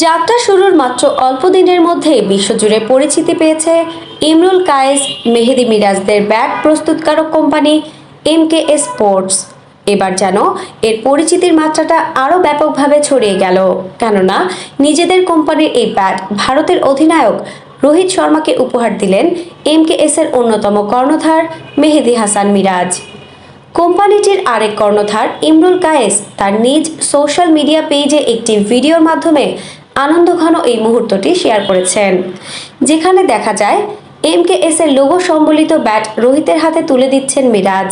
যাত্রা শুরুর মাত্র অল্প দিনের মধ্যে বিশ্বজুড়ে পরিচিতি পেয়েছে ইমরুল কায়েস, মেহেদি মিরাজদের ব্যাট প্রস্তুতকারক কোম্পানি এমকে স্পোর্টস। এবার যেন এর পরিচিতির মাত্রাটা আরও ব্যাপকভাবে ছড়িয়ে গেল। কেননা, নিজেদের কোম্পানির এই ব্যাট ভারতের অধিনায়ক রোহিত শর্মাকে উপহার দিলেন এমকেএস এর অন্যতম কর্ণধার মেহেদি হাসান মিরাজ। কোম্পানিটির আরেক কর্ণধার ইমরুল কায়েস তার নিজ সোশ্যাল মিডিয়া পেজে একটি ভিডিওর মাধ্যমে আনন্দঘন এই মুহূর্তটি শেয়ার করেছেন। যেখানে দেখা যায়, এমকেএস এর লোগো সম্বলিত ব্যাট রোহিতের হাতে তুলে দিচ্ছেন মিরাজ।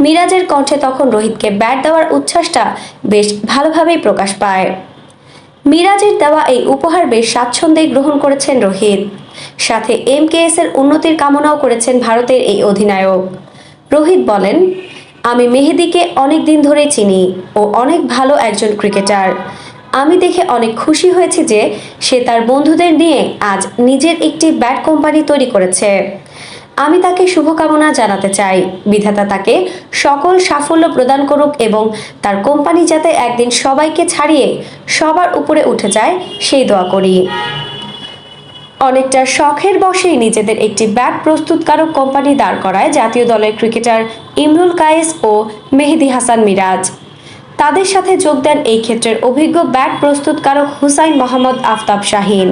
মিরাজের কণ্ঠে তখন রোহিতকে ব্যাট দেওয়ার উচ্ছ্বাসটা বেশ ভালোভাবেই প্রকাশ পায়। মিরাজের দেওয়া এই উপহার বেশ স্বাচ্ছন্দ্যে গ্রহণ করেছেন রোহিত। সাথে এমকেএস এর উন্নতির কামনাও করেছেন ভারতের এই অধিনায়ক। রোহিত বলেন, আমি মেহেদিকে অনেক দিন ধরে চিনি ও অনেক ভালো একজন ক্রিকেটার। আমি দেখে অনেক খুশি হয়েছি যে সে তার বন্ধুদের নিয়ে আজ নিজের একটি ব্যাট কোম্পানি তৈরি করেছে। আমি তাকে শুভকামনা জানাতে চাই। বিধাতা তাকে সকল সাফল্য প্রদান করুক এবং তার কোম্পানি যাতে একদিন সবাইকে ছাড়িয়ে সবার উপরে উঠে যায়, সেই দোয়া করি। অনেকটা শখের বশেই নিজেদের একটি ব্যাট প্রস্তুতকারক কোম্পানি দাঁড় করায় জাতীয় দলের ক্রিকেটার ইমরুল কায়েস ও মেহেদি হাসান মিরাজ। তাদের সাথে যোগ দেন এই ক্ষেত্রের অভিজ্ঞ ব্যাট প্রস্তুতকারক হুসাইন মোহাম্মদ আফতাব শাহিন।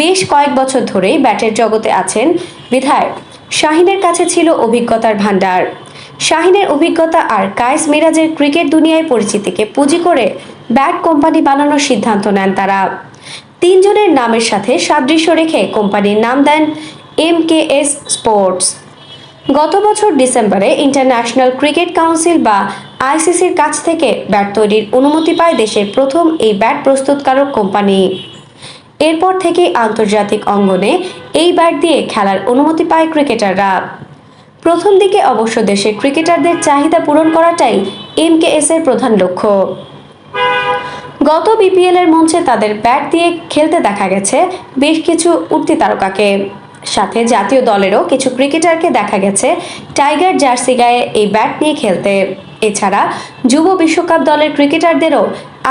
বেশ কয়েক বছর ধরেই ব্যাটের জগতে আছেন বিধায়ক। শাহিনের কাছে ছিল অভিজ্ঞতার ভাণ্ডার। শাহিনের অভিজ্ঞতা আর কায়েস মিরাজের ক্রিকেট দুনিয়ায় পরিচিতিকে পুঁজি করে ব্যাট কোম্পানি বানানোর সিদ্ধান্ত নেন তারা। তিনজনের নামের সাথে সাদৃশ্য রেখে কোম্পানির নাম দেন এম কে এস স্পোর্টস। গত বছর ডিসেম্বরে ইন্টারন্যাশনাল ক্রিকেট কাউন্সিল বা আইসিসির কাছ থেকে ব্যাট তৈরির অনুমতি পায় দেশের প্রথম এই ব্যাট প্রস্তুতকারক কোম্পানি। এরপর থেকেই আন্তর্জাতিক অঙ্গনে এই ব্যাট দিয়ে খেলার অনুমতি পায় ক্রিকেটাররা। প্রথম দিকে অবশ্য দেশের ক্রিকেটারদের চাহিদা পূরণ করাটাই এমকেএস এর প্রধান লক্ষ্য। গত বিপিএল এর মঞ্চে তাদের ব্যাট দিয়ে খেলতে দেখা গেছে বেশ কিছু উঠতি তারকাকে। সাথে জাতীয় দলেরও কিছু ক্রিকেটারকে দেখা গেছে টাইগার জার্সি গায়ে এই ব্যাট নিয়ে খেলতে। এছাড়া যুব বিশ্বকাপ দলের ক্রিকেটারদেরও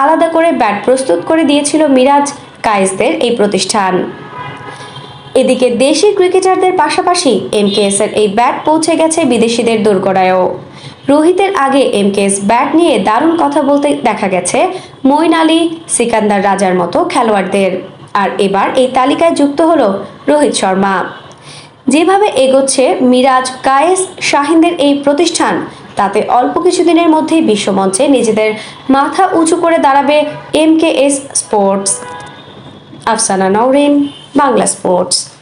আলাদা করে ব্যাট প্রস্তুত করে দিয়েছিল মিরাজ কায়েসদের এই প্রতিষ্ঠান। এদিকে দেশি ক্রিকেটারদের পাশাপাশি এমকেএস এর এই ব্যাট পৌঁছে গেছে বিদেশিদের দোরগোড়ায়ও। রোহিতের আগে এমকেএস ব্যাট নিয়ে দারুণ কথা বলতে দেখা গেছে মইন আলী, সিকান্দার রাজার মতো খেলোয়াড়দের। আর এবার এই তালিকায় যুক্ত হলো রোহিত শর্মা। যেভাবে এগোচ্ছে মিরাজ, কায়েস, শাহিনদের এই প্রতিষ্ঠান তাতে অল্প কিছুদিনের মধ্যেই বিশ্বমঞ্চে নিজেদের মাথা উঁচু করে দাঁড়াবে M K S sports. Afsana Nowrin, Bangla sports.